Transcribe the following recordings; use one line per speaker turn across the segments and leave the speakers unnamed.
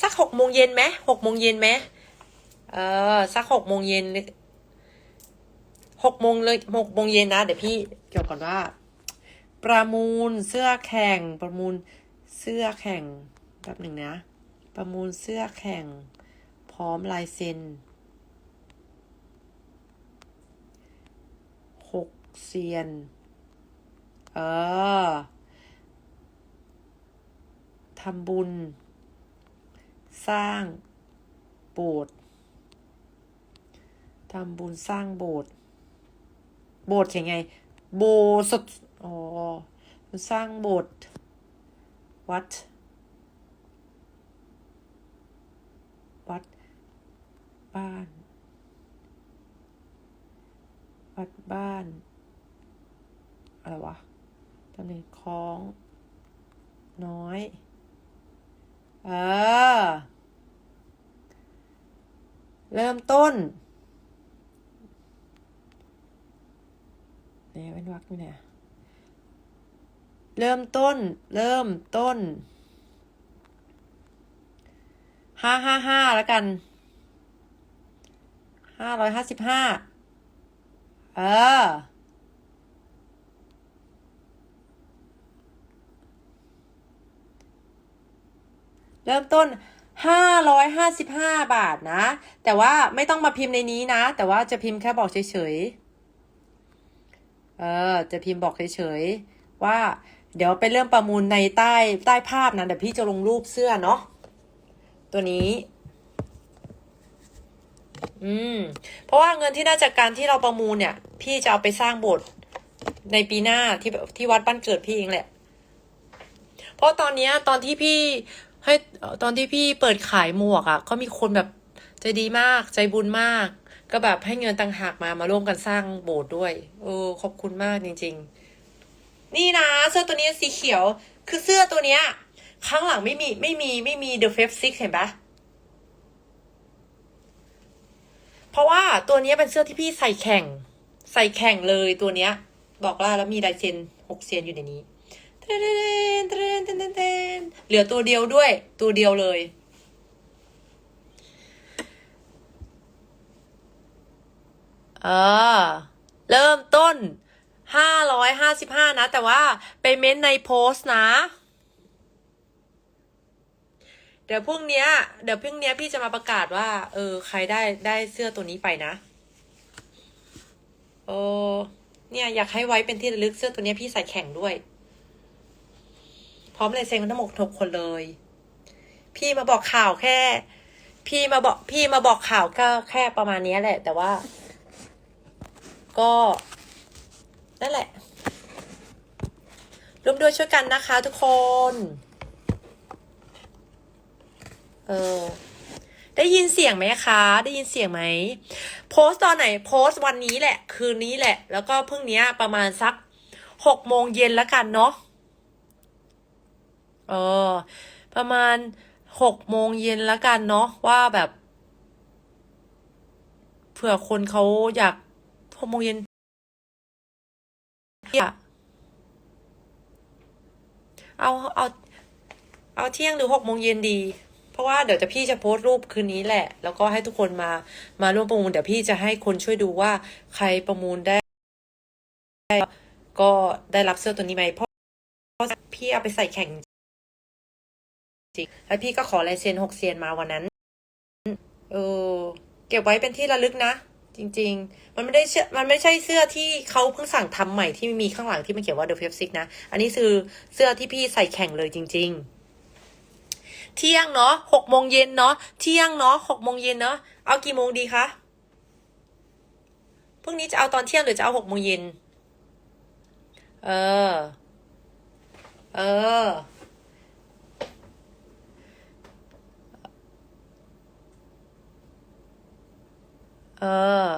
สักหกโมงเย็นไหมหกโมงเย็นไหมเออสักหกโมงเย็นหกโมงเลยหกโมงเย็นนะ เดี๋ยวพี่เกี่ยวก่อนว่า ประมูลเสื้อแข่ง ประมูลเสื้อแข่งแป๊บหนึ่งนะ ประมูลเสื้อแข่ง พร้อมลายเซ็นหกเซียน เออ ทำบุญ สร้างโบสถ์ทำบุญสร้างโบสถ์โบสถ์ยังไง โบสถ์อ๋อสร้างโบสถ์วัด วัด บ้าน วัดบ้าน อะไรวะตำแหน่งคล้อง น้อย เออ เริ่มต้นเนี่ยเป็นวักอยู่เนี่ยเริ่มต้น เริ่มต้นห้าห้าห้าแล้วกันห้าร้อยห้าสิบห้าเออ เริ่มต้นห้าร้อยห้าสิบห้าบาทนะ แต่ว่าไม่ต้องมาพิมพ์ในนี้นะ แต่ว่าจะพิมพ์แค่บอกเฉยๆ เออ จะพิมพ์บอกเฉยๆ ว่าเดี๋ยวไปเริ่มประมูลในใต้ใต้ภาพนะเดี๋ยวพี่จะลงรูปเสื้อเนาะตัวนี้ อืม เพราะว่าเงินที่ได้จากการที่เราประมูลเนี่ย พี่จะเอาไปสร้างโบสถ์ในปีหน้าที่ที่วัดบ้านเกิดพี่เองแหละ เพราะตอนนี้ตอนที่พี่ ให้ตอนที่พี่เปิดขายหมวกอะ่ะ ก็มีคนแบบใจดีมากใจบุญมาก ก็แบบให้เงินต่างหากมามาร่วมกันสร้างโบสถ์ด้วยเออขอบคุณมากจริง ๆ นี่นะเสื้อตัวนี้สีเขียว คือเสื้อตัวเนี้ยข้างหลังไม่มีไม่มีไม่มี The Fifth Six เห็นปะเพราะว่าตัวนี้เป็นเสื้อที่พี่ใส่แข่ง ใส่แข่งเลยตัวเนี้ย บอกว่าแล้วมีลายเซ็นหกเซียนอยู่ในนี้ เทรนเทรนเทรนเทรนเหลือตัวเดียวด้วย ตัวเดียวเลย เออ เริ่มต้นห้าร้อยห้าสิบห้านะ แต่ว่าไปเม้นในโพสต์นะ เดี๋ยวพรุ่งนี้เดี๋ยวพรุ่งนี้พี่จะมาประกาศว่า เออ ใครได้ได้เสื้อตัวนี้ไปนะ โอ้เนี่ยอยากให้ไว้เป็นที่ระลึกเสื้อตัวนี้พี่ใส่แข่งด้วย พร้อมลายเซ็นกันทั้งหมดทุกคนเลย พี่มาบอกข่าวแค่ พี่มาบอกพี่มาบอกข่าวก็แค่ประมาณนี้แหละ แต่ว่า ก็นั่นแหละร่วมด้วยช่วยกันนะคะทุกคน เออ ได้ยินเสียงไหมคะ ได้ยินเสียงไหม โพสต์ตอนไหน โพสต์วันนี้แหละ คืนนี้แหละ แล้วก็พรุ่งนี้ประมาณสักหกโมงเย็นแล้วกันเนาะ เออ ประมาณหกโมงเย็นล้วกันเนาะว่าแบบเผื่อคนเขาอยากหกโมงเย็นอะเอาเอาเอาเที่ยงหรือหกโมงเย็นดี เพราะว่าเดี๋ยวจะพี่จะโพสต์รูปคืนนี้แหละ แล้วก็ให้ทุกคนมามาร่วมประมูลเดี๋ยวพี่จะให้คนช่วยดูว่าใครประมูลได้ ก็ได้รับเสื้อตัวนี้ไหมเพราะพี่เอาไปใส่แข่ง จริงแล้วพี่ก็ขอลายเซ็นหกเซียนมาวันนั้น เออ เก็บไว้เป็นที่ระลึกนะ จริง ๆ มันไม่ได้เชื่อมันไม่ใช่เสื้อที่เขาเพิ่งสั่งทำใหม่ที่มีข้างหลังที่มันเขียนว่า The Fifth Six นะ อันนี้คือเสื้อที่พี่ใส่แข่งเลยจริง ๆ เที่ยงเนาะหกโมงเย็นเนาะ เที่ยงเนาะหกโมงเย็นเนาะ เอากี่โมงดีคะพรุ่งนี้จะเอาตอนเที่ยงหรือจะเอาหกโมงเย็น เออ เออ ออ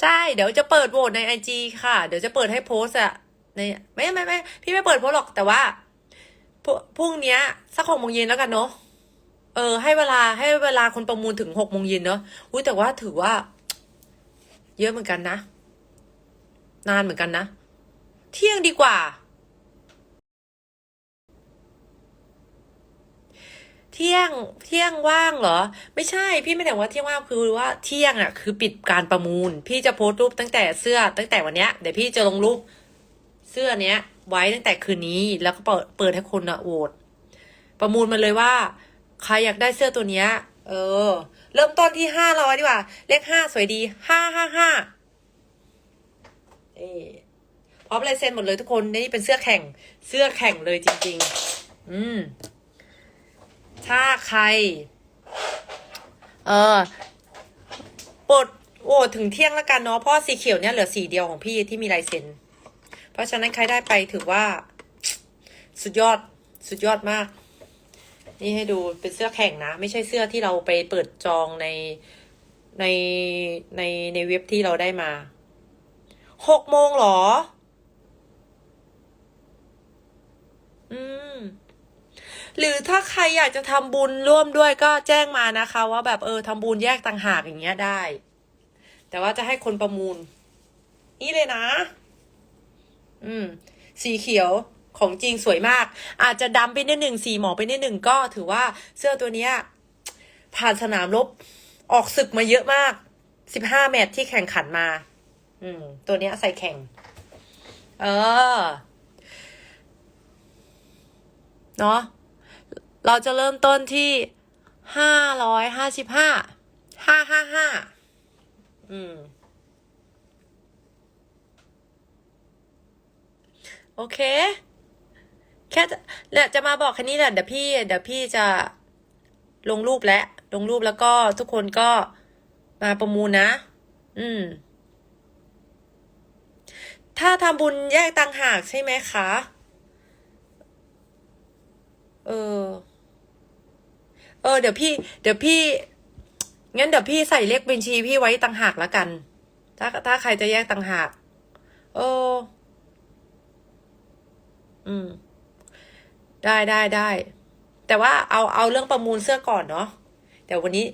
ใช่เดี๋ยวจะเปิดโหวตในไอจีค่ะ เดี๋ยวจะเปิดให้โพสอะในไม่ไม่ไม่พี่ไม่เปิดโพสหรอกแต่ว่าพรุ่งพรุ่งเนี้ยสักหกโมงเย็นแล้วกันเนาะเออ ให้เวลาให้เวลาคนประมูลถึงหกโมงเย็นเนาะอุ้ยแต่ว่าถือว่า เยอะเหมือนกันนะ นานเหมือนกันนะ เที่ยงดีกว่า เที่ยงเที่ยงว่างเหรอ ไม่ใช่พี่ไม่ได้ว่าเที่ยงว่างคือว่าเที่ยงอะคือปิดการประมูล พี่จะโพสต์รูปตั้งแต่เสื้อตั้งแต่วันเนี้ยเดี๋ยวพี่จะลงรูปเสื้อเนี้ย ไว้ตั้งแต่คืนนี้แล้วก็เปิดเปิดให้คนอะโหวตประมูลมาเลยว่า ใครอยากได้เสื้อตัวเนี้ย เออ เริ่มต้นที่ห้าร้อยดีกว่า เลขห้าสวยดีห้าห้าห้าเอพร้อมลายเซ็นหมดเลยทุกคนนี่เป็นเสื้อแข่งเสื้อแข่งเลยจริง ๆ อืม ถ้าใคร เออปลดโอ้ถึงเที่ยงแล้วกันเนาะเพราะสีเขียวเนี่ยเหลือสีเดียวของพี่ที่มีลายเซ็น เพราะฉะนั้นใครได้ไปถือว่า สุดยอดสุดยอดมาก นี่ให้ดูเป็นเสื้อแข่งนะ ไม่ใช่เสื้อที่เราไปเปิดจองในในในในเว็บที่เราได้มาหกโมงหรอ อืม หรือถ้าใครอยากจะทำบุญร่วมด้วยก็แจ้งมานะคะ ว่าแบบเออทำบุญแยกต่างหากอย่างเงี้ยได้ แต่ว่าจะให้คนประมูล นี่เลยนะ อืม สีเขียวของจริงสวยมาก อาจจะดำไปนิดหนึ่งสีหมองไปนิดหนึ่งก็ถือว่าเสื้อตัวเนี้ย ผ่านสนามรบออกศึกมาเยอะมากสิบห้าแมตช์ที่แข่งขันมา อืม ตัวเนี้ยใส่แข่ง เออ เนาะ เราจะเริ่มต้นที่ห้าร้อยห้าสิบห้าห้าห้าห้าอืม โอเค แค่จะเนี่ยจะมาบอกแค่นี้แหละเดี๋ยวพี่ เดี๋ยวพี่จะลงรูปแล้วลงรูปแล้วก็ทุกคนก็มาประมูลนะ อืม ถ้าทำบุญแยกต่างหากใช่ไหมคะ เออ ออเดี๋ยวพี่ เดี๋ยวพี่งั้นเดี๋ยวพี่ใส่เลขบัญชีพี่ไว้ต่างหากแล้วกัน ถ้าถ้าใครจะแยกต่างหากเอออืม ได้ได้ได้แต่ว่าเอาเอาเรื่องประมูลเสื้อก่อนเนาะเดี๋ยววันนี้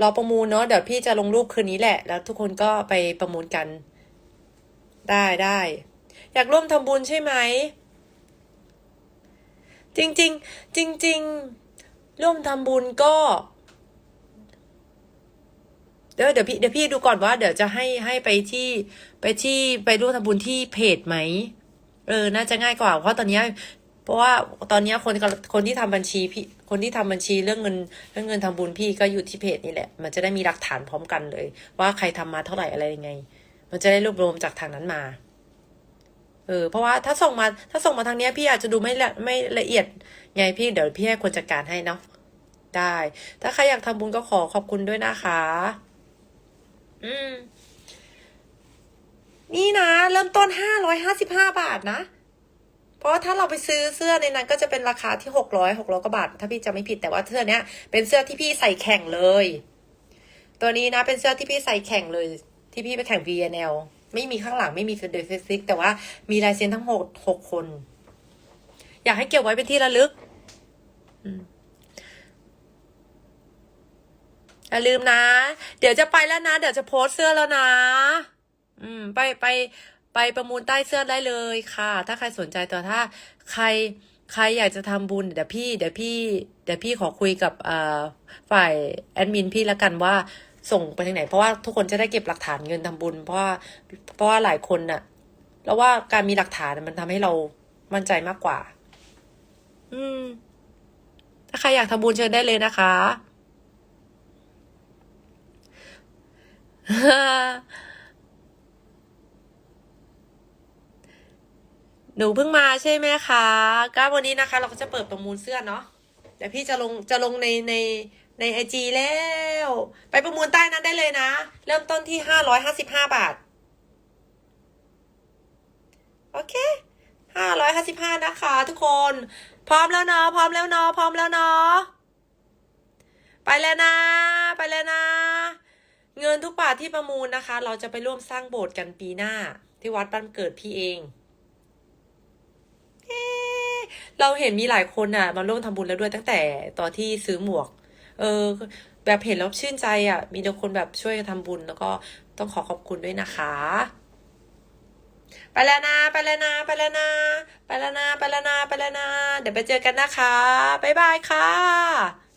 รอประมูลเนาะเดี๋ยวพี่จะลงรูปคืนนี้แหละ แล้วทุกคนก็ไปประมูลกัน ได้ได้อยากร่วมทำบุญใช่ไหมจริง ๆ จริง ๆ ร่วมทำบุญก็ เดี๋ยวเดี๋ยวพี่เดี๋ยวพี่ดูก่อนว่า เดี๋ยวจะให้ให้ไปที่ไปที่ไปร่วมทำบุญที่เพจไหมเออ น่าจะง่ายกว่า เพราะตอนนี้เพราะว่าตอนนี้คนคนที่ทำบัญชีพี่คนที่ทำบัญชีเรื่องเงินเรื่องเงินทำบุญพี่ก็อยู่ที่เพจนี่แหละ มันจะได้มีหลักฐานพร้อมกันเลย ว่าใครทำมาเท่าไหร่อะไรยังไง มันจะได้รวบรวมจากทางนั้นมา เออเพราะว่าถ้าส่งมาถ้าส่งมาทางเนี้ยพี่อาจจะดูไม่ละไม่ละเอียดไงพี่เดี๋ยวพี่ให้คนจัดการให้เนาะได้ ถ้าใครอยากทำบุญก็ขอขอบคุณด้วยนะคะ อืม นี่นะ เริ่มต้นห้าร้อยห้าสิบห้าบาทนะ เพราะว่าถ้าเราไปซื้อเสื้อในนั้นก็จะเป็นราคาที่หกร้อยหกร้อยกว่าบาท ถ้าพี่จะไม่ผิดแต่ว่าเสื้อเนี้ย เป็นเสื้อที่พี่ใส่แข่งเลย ตัวนี้นะ เป็นเสื้อที่พี่ใส่แข่งเลย ที่พี่ไปแข่ง VNL ไม่มีข้างหลังไม่มีเดฟซิก แต่ว่ามีลายเซ็นทั้งหกหกคน อยากให้เก็บไว้เป็นที่ระลึกอย่าลืมนะ เดี๋ยวจะไปแล้วนะ เดี๋ยวจะโพสเสื้อแล้วนะ อืม ไปไปไปประมูลใต้เสื้อได้เลยค่ะ ถ้าใครสนใจแต่ถ้า ใครใครอยากจะทำบุญเดี๋ยวพี่เดี๋ยวพี่เดี๋ยวพี่ขอคุยกับอ่อฝ่ายแอดมินพี่ละกันว่า ส่งไปทางไหน เพราะว่าทุกคนจะได้เก็บหลักฐานเงินทำบุญ เพราะว่าเพราะว่าหลายคนน่ะแล้วว่าการมีหลักฐานมันทำให้เรามั่นใจมากกว่า อืม ถ้าใครอยากทำบุญเชิญได้เลยนะคะหนูเพิ่งมาใช่ไหมคะ ก็วันนี้นะคะ เราก็จะเปิดประมูลเสื้อเนาะเดี๋ยวพี่จะลงจะลงในใน ในไอจีแล้ว ไปประมูลใต้นั้นได้เลยนะ เริ่มต้นที่ห้าร้อยห้าสิบห้าบาท โอเคห้าร้อยห้าสิบห้านะคะ ทุกคน พร้อมแล้วเนาะพร้อมแล้วเนาะพร้อมแล้วเนาะไปแล้วนะ ไปแล้วนะ เงินทุกบาทที่ประมูลนะคะ เราจะไปร่วมสร้างโบสถ์กันปีหน้า ที่วัดบ้านเกิดพี่เองเราเห็นมีหลายคนอะ มาร่วมทำบุญแล้วด้วยตั้งแต่ตอนที่ซื้อหมวก เออแบบเห็นแล้วชื่นใจอะ มีแต่คนแบบช่วยกันทำบุญ แล้วก็ต้องขอขอบคุณด้วยนะคะ ไปแล้วนะ ไปแล้วนะ ไปแล้วนะ ไปแล้วนะ ไปแล้วนะ ไปแล้วนะ เดี๋ยวไปเจอกันนะคะ บ๊ายบายค่ะ